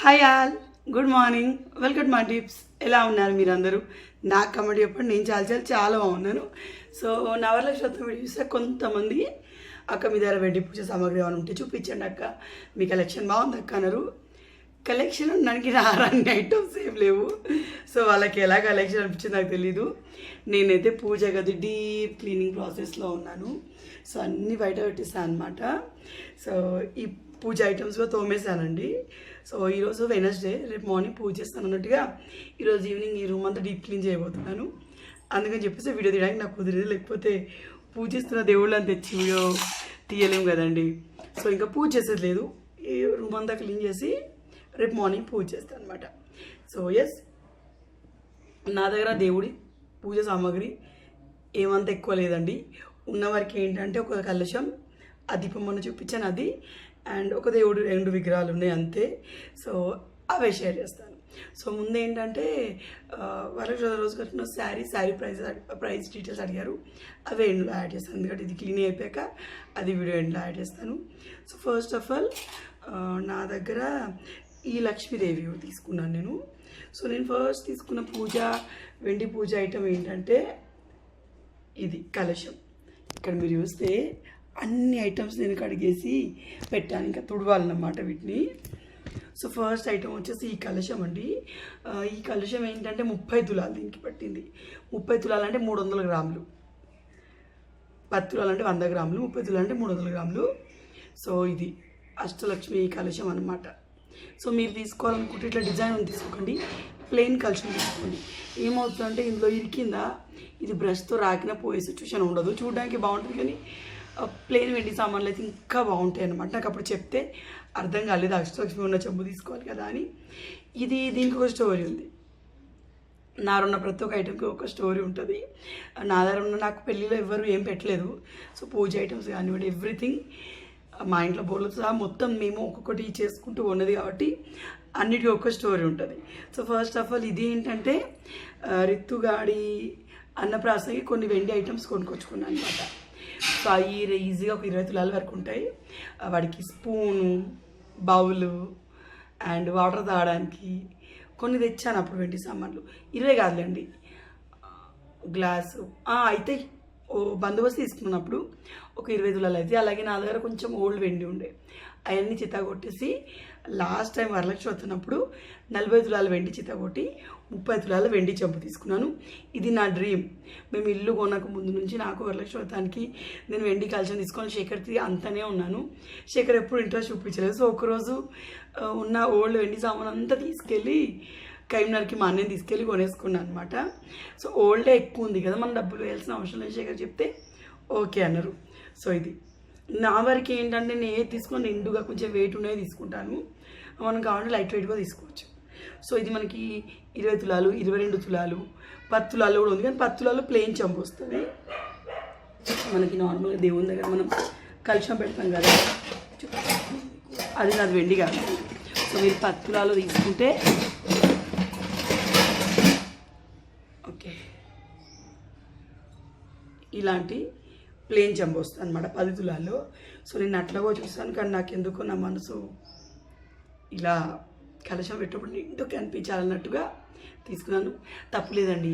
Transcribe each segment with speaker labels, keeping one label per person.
Speaker 1: Hi all good morning welcome మా tips ఎలా ఉన్నారు మీరందరూ? నాకు కమెంట్ చెప్పండి. నేను చాలా చాలా చాలా బాగున్నాను. సో నవరలక్ష్మి వీడియో చూస్తే కొంతమంది అక్క మీ దగ్గర వెడ్డి పూజ సామాగ్రి ఏమైనా ఉంటే చూపించండి అక్క. మీ కలెక్షన్ బాగుంది అక్క అన్నారు. కలెక్షన్ ఉండడానికి రారాన్ని ఐటమ్స్ ఏం లేవు. సో వాళ్ళకి ఎలా కలెక్షన్ అనిపించింది నాకు తెలీదు. నేనైతే పూజ గది డీప్ క్లీనింగ్ ప్రాసెస్లో ఉన్నాను. సో అన్నీ బయట పెట్టేస్తాను అనమాట సో ఈ పూజ ఐటమ్స్ కూడా తోమేశానండి. సో ఈరోజు వెనస్డే రేపు మార్నింగ్ పూజ చేస్తాను అన్నట్టుగా ఈరోజు ఈవినింగ్ ఈ రూమ్ అంతా డీప్ క్లీన్ చేయబోతున్నాను. అందుకని చెప్పేసి వీడియో తీయడానికి నాకు కుదిరేది లేకపోతే పూజిస్తున్న దేవుళ్ళని తెచ్చి వీడియో తీయలేము కదండి. సో ఇంకా పూజ చేసేది లేదు. ఈ రూమ్ అంతా క్లీన్ చేసి రేపు మార్నింగ్ పూజ చేస్తాను అనమాట సో ఎస్ నా దగ్గర దేవుడి పూజ సామాగ్రి ఏమంత ఎక్కువ లేదండి. ఉన్నవారికి ఏంటంటే ఒక కలశం ఆ దీపం మొన్న చూపించాను అది. అండ్ ఒక దేవుడు రెండు విగ్రహాలు ఉన్నాయి అంతే. సో అవే షేర్ చేస్తాను. సో ముందు ఏంటంటే ఆ, రోజు కట్టిన sari sari price price details అడిగారు. అవే ఎండ్లో యాడ్ చేస్తాను. ఎందుకంటే ఇది క్లీన్ అయిపోయాక అది వీడియో ఎండ్లో యాడ్ చేస్తాను. సో ఫస్ట్ ఆఫ్ ఆల్ నా దగ్గర ఈ లక్ష్మీదేవి తీసుకున్నాను నేను. సో నేను ఫస్ట్ తీసుకున్న పూజ వెండి పూజ ఐటమ్ ఏంటంటే ఇది కలశం. ఇక్కడ మీరు చూస్తే అన్ని ఐటమ్స్ నేను కడిగేసి పెట్టాను ఇంకా తుడవాలన్నమాట వీటిని. సో ఫస్ట్ ఐటమ్ వచ్చేసి ఈ కలశం అండి. ఈ కలశం ఏంటంటే ముప్పై తులాలు దీనికి పట్టింది. ముప్పై తులాలు అంటే మూడు వందల గ్రాములు. పది తులాలు అంటే వంద గ్రాములు ముప్పై తులాలు అంటే మూడు వందల గ్రాములు. సో ఇది అష్టలక్ష్మి కలశం అనమాట సో మీరు తీసుకోవాలనుకుంటే ఇట్లా డిజైన్ తీసుకోకండి. ప్లెయిన్ కలశం తీసుకోండి. ఏమవుతుందంటే ఇందులో ఇరికిందా? ఇది బ్రష్తో రాకిన పోయే సిచ్యువేషన్ ఉండదు. చూడడానికి బాగుంటుంది కానీ ప్లేన్ వెండి సామాన్లు అయితే ఇంకా బాగుంటాయి అనమాట నాకు అప్పుడు చెప్తే అర్థం కాలేదు అష్టలక్ష్మి ఉన్న చెంబు తీసుకోవాలి కదా అని. ఇది దీనికి ఒక స్టోరీ ఉంది. నారున్న ప్రతి ఒక్క ఐటెంకి ఒక స్టోరీ ఉంటుంది. నా దగ్గర ఉన్న నాకు పెళ్ళిలో ఎవ్వరు ఏం పెట్టలేదు. సో పూజ ఐటమ్స్ కానివ్వండి ఎవ్రీథింగ్ మా ఇంట్లో బోర్లు సహా మొత్తం మేము ఒక్కొక్కటి చేసుకుంటూ ఉన్నది కాబట్టి అన్నిటికీ ఒక్క స్టోరీ ఉంటుంది. సో ఫస్ట్ ఆఫ్ ఆల్ ఇది ఏంటంటే రిత్తుగాడి అన్నప్రాసకి కొన్ని వెండి ఐటమ్స్ కొనుక్కొచ్చుకున్నాను అనమాట సో అవి ఈజీగా ఒక ఇరవై తులాల వరకు ఉంటాయి. వాడికి స్పూను బౌలు అండ్ వాటర్ తాగడానికి కొన్ని తెచ్చాను అప్పుడు వెండి సామాన్లు. ఇరవై కాదులేండి. గ్లాసు. అయితే బందోబస్తు తీసుకున్నప్పుడు ఒక ఇరవై తులాలు అయితే అలాగే నా దగ్గర కొంచెం ఓల్డ్ వెండి ఉండే. అవన్నీ చిత్త కొట్టేసి లాస్ట్ టైం వరలక్ష్మి వచ్చినప్పుడు నలభై తులాల వెండి చిత కొట్టి ముప్పై తులాల వెండి చెంపు తీసుకున్నాను. ఇది నా డ్రీమ్. మేము ఇల్లు కొనక ముందు నుంచి నాకు వరలక్ష్మి వ్రతానికి నేను వెండి కాల్చిన తీసుకొని శేఖర్కి అంతనే ఉన్నాను. శేఖర్ ఎప్పుడు ఇంట్రెస్ట్ చూపించలేదు. సో ఒకరోజు ఉన్న ఓల్డ్ వెండి సామాన్ అంతా తీసుకెళ్ళి కరీంనగర్కి మా అన్నయ్య తీసుకెళ్ళి కొనేసుకున్నాను అనమాట సో ఓల్డే ఎక్కువ ఉంది కదా మనం డబ్బులు వేయాల్సిన అవసరం లేదు శేఖర్ చెప్తే. ఓకే అన్నారు. సో ఇది. నా వరకు ఏంటంటే నేను ఏది తీసుకొని నిండుగా కొంచెం వెయిట్ ఉన్నది తీసుకుంటాను. మనం కావాలంటే లైట్ వెయిట్గా తీసుకోవచ్చు. సో ఇది మనకి ఇరవై తులాలు ఇరవై రెండు తులాలు పది తులాలు కూడా ఉంది. కానీ పది తులాలు ప్లెయిన్ చంపు వస్తుంది. మనకి నార్మల్గా దేవుని దగ్గర మనం కలుషం పెడతాం కదా. అది నాది వెండి కాదు. సో మీరు పది తులాలు తీసుకుంటే ఇలాంటి ప్లేన్ చెంబు వస్తుంది అనమాట పది తులాల్లో. సో నేను అట్లాగో చూస్తాను కానీ నాకు ఎందుకో నా మనసు ఇలా కలశం పెట్టినప్పుడు నిండు కనిపించాలన్నట్టుగా తీసుకున్నాను. తప్పులేదండి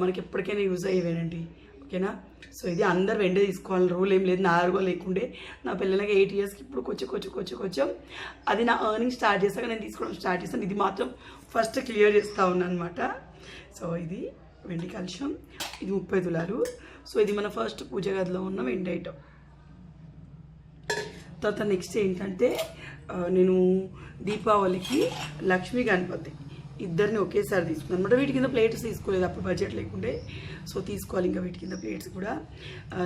Speaker 1: మనకి ఎప్పటికైనా యూజ్ అయ్యేవేనండి. ఓకేనా? సో ఇది అందరు వెండే తీసుకోవాలి. రూల్ ఏం లేదు. నా అరుగో లేకుండే. నా పిల్లలకి ఎయిట్ ఇయర్స్కి ఇప్పుడు కొంచెం కొంచెం కొంచెం కొంచెం అది నా ఎర్నింగ్ స్టార్ట్ చేశాక నేను తీసుకోవడం స్టార్ట్ చేస్తాను ఇది మాత్రం ఫస్ట్ క్లియర్ చేస్తూ ఉన్నాను అనమాట సో ఇది వెండి కలుషం ఇది ముప్పై తులాలు. సో ఇది మన ఫస్ట్ పూజ గదిలో ఉన్న వెండి ఐటమ్. తర్వాత నెక్స్ట్ ఏంటంటే నేను దీపావళికి లక్ష్మీ గణపతి ఇద్దరిని ఒకేసారి తీసుకున్నాను. అనమాట వీటి కింద ప్లేట్స్ తీసుకోలేదు అప్పుడు బడ్జెట్ లేకుంటే సో తీసుకోవాలి ఇంకా వీటి కింద ప్లేట్స్ కూడా.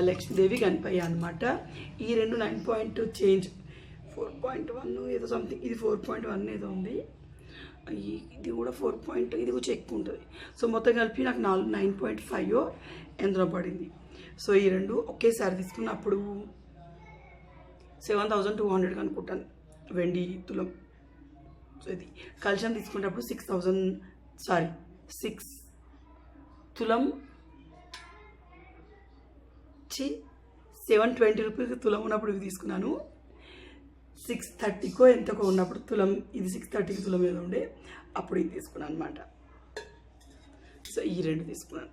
Speaker 1: లక్ష్మీదేవి గణపయ్య అనమాట ఈ రెండు nine point change four point one ఏదో సంథింగ్ ఇది ఫోర్ పాయింట్ వన్ ఏదో ఉంది. ఇది కూడా ఫోర్ పాయింట్ ఇది కొంచెం ఎక్కువ ఉంటుంది. సో మొత్తం కలిపి నాకు నాలుగు నైన్ పాయింట్ ఫైవ్ ఎంతలో పడింది. సో ఈ రెండు ఒకేసారి తీసుకున్నప్పుడు సెవెన్ థౌజండ్ టూ హండ్రెడ్ అనుకుంటాను వెండి తులం. సో ఇది కలశం తీసుకునేటప్పుడు సిక్స్ థౌజండ్ సారీ సిక్స్ తులం చి సెవెన్ ట్వంటీ రూపీస్ తులం ఉన్నప్పుడు ఇవి తీసుకున్నాను. సిక్స్ థర్టీకో ఎంతకో ఉన్నప్పుడు తులం ఇది సిక్స్ థర్టీకి తులం మీద ఉండే అప్పుడు ఇది తీసుకున్నాను అనమాట సో ఈ రెండు తీసుకున్నాను.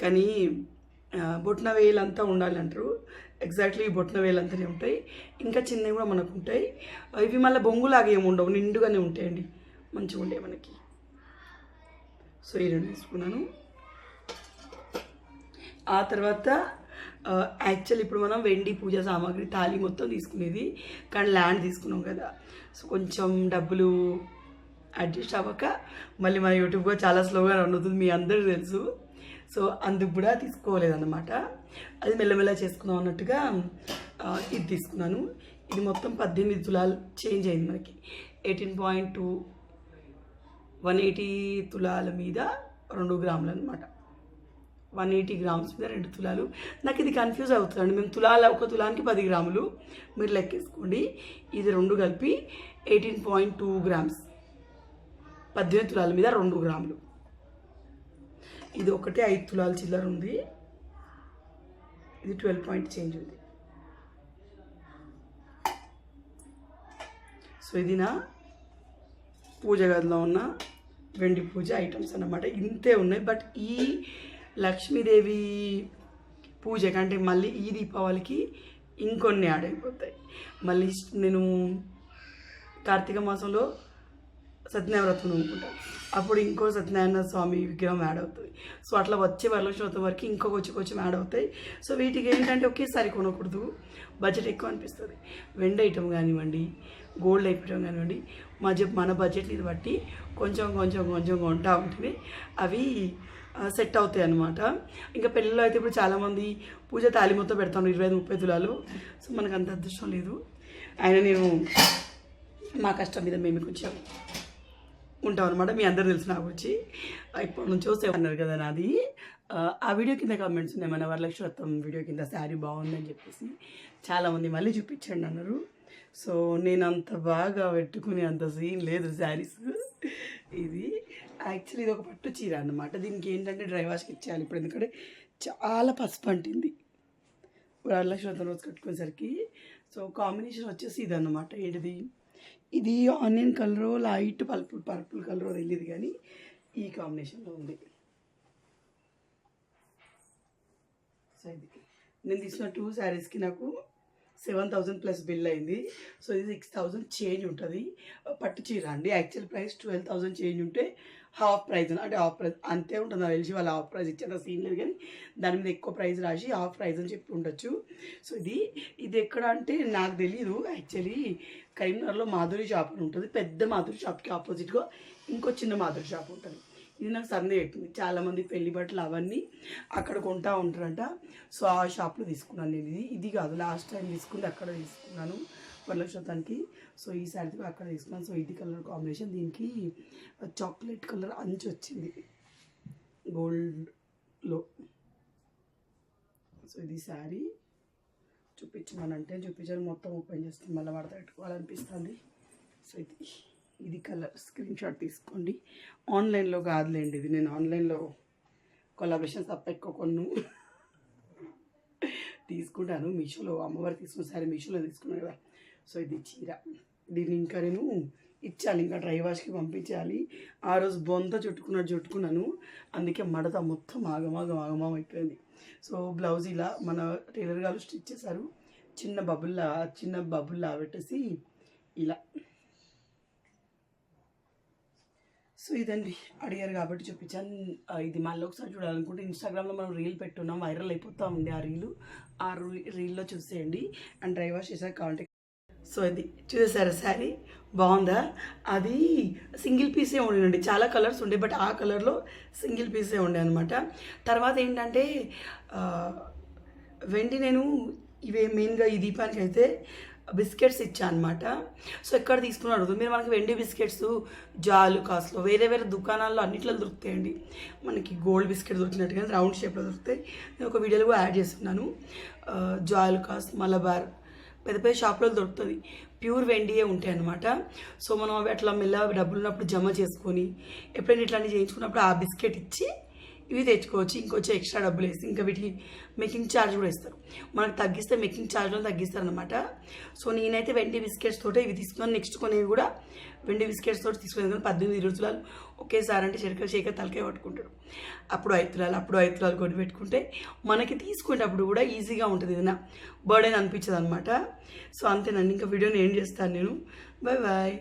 Speaker 1: కానీ బొట్న వేలంతా ఉండాలంటారు ఎగ్జాక్ట్లీ బొట్న వేలంతానే ఉంటాయి. ఇంకా చిన్నవి కూడా మనకు ఉంటాయి. ఇవి మళ్ళీ బొంగులాగా ఏమి ఉండవు నిండుగానే ఉంటాయండి. మంచిగా ఉండే మనకి. సో ఈ రెండు తీసుకున్నాను. ఆ తర్వాత యాక్చువల్ ఇప్పుడు మనం వెండి పూజ సామాగ్రి తాళి మొత్తం తీసుకునేది కానీ ల్యాండ్ తీసుకున్నాం కదా. సో కొంచెం డబ్బులు అడ్జస్ట్ అవ్వక మళ్ళీ మన యూట్యూబ్ కూడా చాలా స్లోగా రన్ అవుతుంది మీ అందరూ తెలుసు. సో అందుకు కూడా తీసుకోలేదన్నమాట. అది మెల్లమెల్ల చేసుకుందాం అన్నట్టుగా ఇది తీసుకున్నాను. ఇది మొత్తం పద్దెనిమిది తులాలు చేంజ్ అయింది మనకి. Eighteen point two one eighty తులాల మీద రెండు గ్రాములు అనమాట వన్ ఎయిటీ గ్రామ్స్ మీద రెండు తులాలు. నాకు ఇది కన్ఫ్యూజ్ అవుతుందండి. మేము తులాల ఒక తులానికి పది గ్రాములు. మీరు లెక్కేసుకోండి. ఇది రెండు కలిపి ఎయిటీన్ పాయింట్ టూ గ్రామ్స్. పద్దెనిమిది తులాల మీద రెండు గ్రాములు. ఇది ఒకటే ఐదు తులాల చిల్లర ఉంది. ఇది ట్వెల్వ్ పాయింట్ చేంజ్ ఉంది. సో ఇది నా పూజ గదిలో ఉన్న వెండి పూజ ఐటమ్స్ అన్నమాట. ఇంతే ఉన్నాయి. బట్ ఈ లక్ష్మీదేవి పూజ అంటే మళ్ళీ ఈ దీపావళికి ఇంకొన్ని యాడ్ అయిపోతాయి. మళ్ళీ నేను కార్తీక మాసంలో సత్యనారాయణ అనుకుంటాను అప్పుడు ఇంకో సత్యనారాయణ స్వామి విగ్రహం యాడ్ అవుతుంది. సో అట్లా వచ్చే వరలక్ష్మి వ్రతం వరకు ఇంకొక వచ్చి కొంచెం యాడ్ అవుతాయి. సో వీటికి ఏంటంటే ఒకేసారి కొనకూడదు. బడ్జెట్ ఎక్కువ అనిపిస్తుంది. వెండి ఐటమ్ కానివ్వండి గోల్డ్ ఐటమ్ కానివ్వండి మా మన బడ్జెట్ని బట్టి కొంచెం కొంచెం కొంచెం కొంటా ఉంటుంది అవి సెట్ అవుతాయి అనమాట ఇంకా పెళ్ళిలో అయితే ఇప్పుడు చాలామంది పూజ తాలి మొత్తం పెడతాను ఇరవై ఐదు ముప్పై తులాలు. సో మనకు అంత అదృష్టం లేదు. ఆయన నేను మా కష్టం మీద మేము కొంచెం ఉంటాం అనమాట మీ అందరు తెలుసు నాకు గురించి ఇప్పటి నుంచి వస్తే అన్నారు కదా నాది. ఆ, వీడియో కింద కామెంట్స్ ఉన్నాయి. మన వరలక్ష్మి వీడియో కింద శారీ బాగుందని చెప్పేసి. చాలామంది మళ్ళీ చూపించండి అన్నారు. సో నేను అంత బాగా పెట్టుకునే అంత సీన్ లేదు శారీస్. ఇది. యాక్చువల్లీ ఇది ఒక పట్టు చీర అనమాట దీనికి ఏంటంటే డ్రై వాష్కి ఇచ్చేయాలి. ఇప్పుడు ఎందుకంటే చాలా పసుపు అంటింది. వరలక్ష్మి రోజు కట్టుకునేసరికి. సో కాంబినేషన్ వచ్చేసి ఇది అన్నమాట ఏంటిది? ఇది onion colour light purple purple colour తెలియదు కానీ ఈ కాంబినేషన్లో ఉంది. సో ఇది. నేను తీసుకున్న టూ శారీస్కి నాకు సెవెన్ థౌజండ్ ప్లస్ బిల్ అయింది. సో ఇది సిక్స్ థౌజండ్ చేంజ్ ఉంటుంది. పట్టు చీర అండి. Actual price twelve thousand change ఉంటే హాఫ్ ప్రైజ్ అంటే హాఫ్ ప్రైజ్ అంతే ఉంటుంది. నాకు తెలిసి వాళ్ళు హాఫ్ ప్రైజ్ ఇచ్చేంత సీన్ లేదు కానీ దాని మీద ఎక్కువ ప్రైజ్ రాసి హాఫ్ ప్రైస్ అని చెప్పి ఉండొచ్చు. సో ఇది ఇది ఎక్కడ అంటే నాకు తెలియదు యాక్చువల్లీ కరీంనగర్లో మాధురి షాప్ అని ఉంటుంది. పెద్ద మాధురి షాప్కి ఆపోజిట్గా ఇంకో చిన్న మాధురి షాప్ ఉంటుంది. ఇది నాకు సందేహం పెట్టింది చాలామంది పెళ్ళి బట్టలు అవన్నీ అక్కడ కొంటా ఉంటారంట. సో ఆ షాప్లో తీసుకున్నాను నేను. ఇది ఇది కాదు. లాస్ట్ టైం తీసుకుంది అక్కడ తీసుకున్నాను. వరలక్ష్మతానికి సో ఈ శారీ కూడా అక్కడ తీసుకున్నాను. సో ఇది కలర్ కాంబినేషన్. దీనికి చాక్లెట్ కలర్ అంచు వచ్చింది. గోల్డ్లో సో ఇది శారీ. చూపించమనంటే చూపించాలి. మొత్తం ఓపెన్ చేస్తుంది. మళ్ళీ వాడత పెట్టుకోవాలనిపిస్తుంది. సో ఇది ఇది కలర్. స్క్రీన్ షాట్ తీసుకోండి. ఆన్లైన్లో కాదులేండి ఇది. నేను ఆన్లైన్లో కొలాబరేషన్ తప్ప ఎక్కువ కొన్ను తీసుకుంటాను. మీషోలో అమ్మవారు తీసుకున్న సరే మీషోలో తీసుకున్నాను కదా. సో ఇది చీర. దీన్ని ఇంకా నేను ఇచ్చాలి ఇంకా డ్రై వాష్కి పంపించాలి. ఆ రోజు బొంత చుట్టుకున్నట్టు చుట్టుకున్నాను అందుకే మడత మొత్తం ఆగమాగం ఆగమాగం అయిపోయింది. సో బ్లౌజ్ ఇలా మన టైలర్ గారు స్టిచ్ చేశారు. చిన్న బబుల్లా చిన్న బబుల్లా పెట్టేసి ఇలా. సో ఇదండి. అడిగారు కాబట్టి చూపించాను. ఇది మళ్ళీ ఒకసారి చూడాలనుకుంటే ఇన్స్టాగ్రామ్లో మనం రీల్ పెట్టున్నాం వైరల్ అయిపోతూ ఉంది ఆ రీలు. ఆ రీ- రీల్లో చూసేయండి. అండ్ డ్రైవర్ చేశాక కాంటాక్ట్ సో ఇది చూసారా శారీ బాగుందా? అది సింగిల్ పీసే ఉండేనండి చాలా కలర్స్ ఉండే బట్ ఆ కలర్లో సింగిల్ పీసే ఉండే అనమాట తర్వాత ఏంటంటే వెండి నేను ఇవే మెయిన్గా ఈ దీపానికి అయితే బిస్కెట్స్ ఇచ్చా అనమాట సో ఎక్కడ తీసుకున్నాడు మీరు మనకి వెండి బిస్కెట్స్ జాలు కాస్ట్లో వేరే వేరే దుకాణాల్లో అన్నిట్లో దొరుకుతాయండి. మనకి గోల్డ్ బిస్కెట్ దొరికినట్టుగా రౌండ్ షేప్లో దొరుకుతాయి. నేను ఒక వీడియోలో కూడా యాడ్ చేస్తున్నాను. ఆ, జాల్ కాస్ మలబార్ పెద్ద పెద్ద షాపులలో దొరుకుతుంది. ప్యూర్ వెండియే ఉంటాయి అనమాట సో మనం అవి అట్లా మెల్ల డబ్బులు ఉన్నప్పుడు జమ చేసుకొని ఎప్పుడైనా ఇట్లాంటివి చేయించుకున్నప్పుడు ఆ బిస్కెట్ ఇచ్చి ఇవి తెచ్చుకోవచ్చు ఇంకొచ్చి ఎక్స్ట్రా డబ్బులు వేసి ఇంకా వీటికి మేకింగ్ ఛార్జ్ కూడా ఇస్తారు మనకు తగ్గిస్తే మేకింగ్ ఛార్జ్లో తగ్గిస్తారు అనమాట సో నేనైతే వెండి బిస్కెట్స్ తోటే ఇవి తీసుకున్నాను. నెక్స్ట్ కొనేవి కూడా వెండి బిస్కెట్స్ తోటి తీసుకునేది పద్దెనిమిది రోజులు ఒకేసారి అంటే శరికర శేఖర్ తలకాయ పట్టుకుంటాడు. అప్పుడు ఐదు తులాలు అప్పుడు ఐదు కొట్టి పెట్టుకుంటే మనకి తీసుకునేటప్పుడు కూడా ఈజీగా ఉంటుంది ఏదైనా బర్డెన్ అనిపించదు అనమాట సో అంతేనండి ఇంకా వీడియోని ఏం చేస్తాను నేను. Bye bye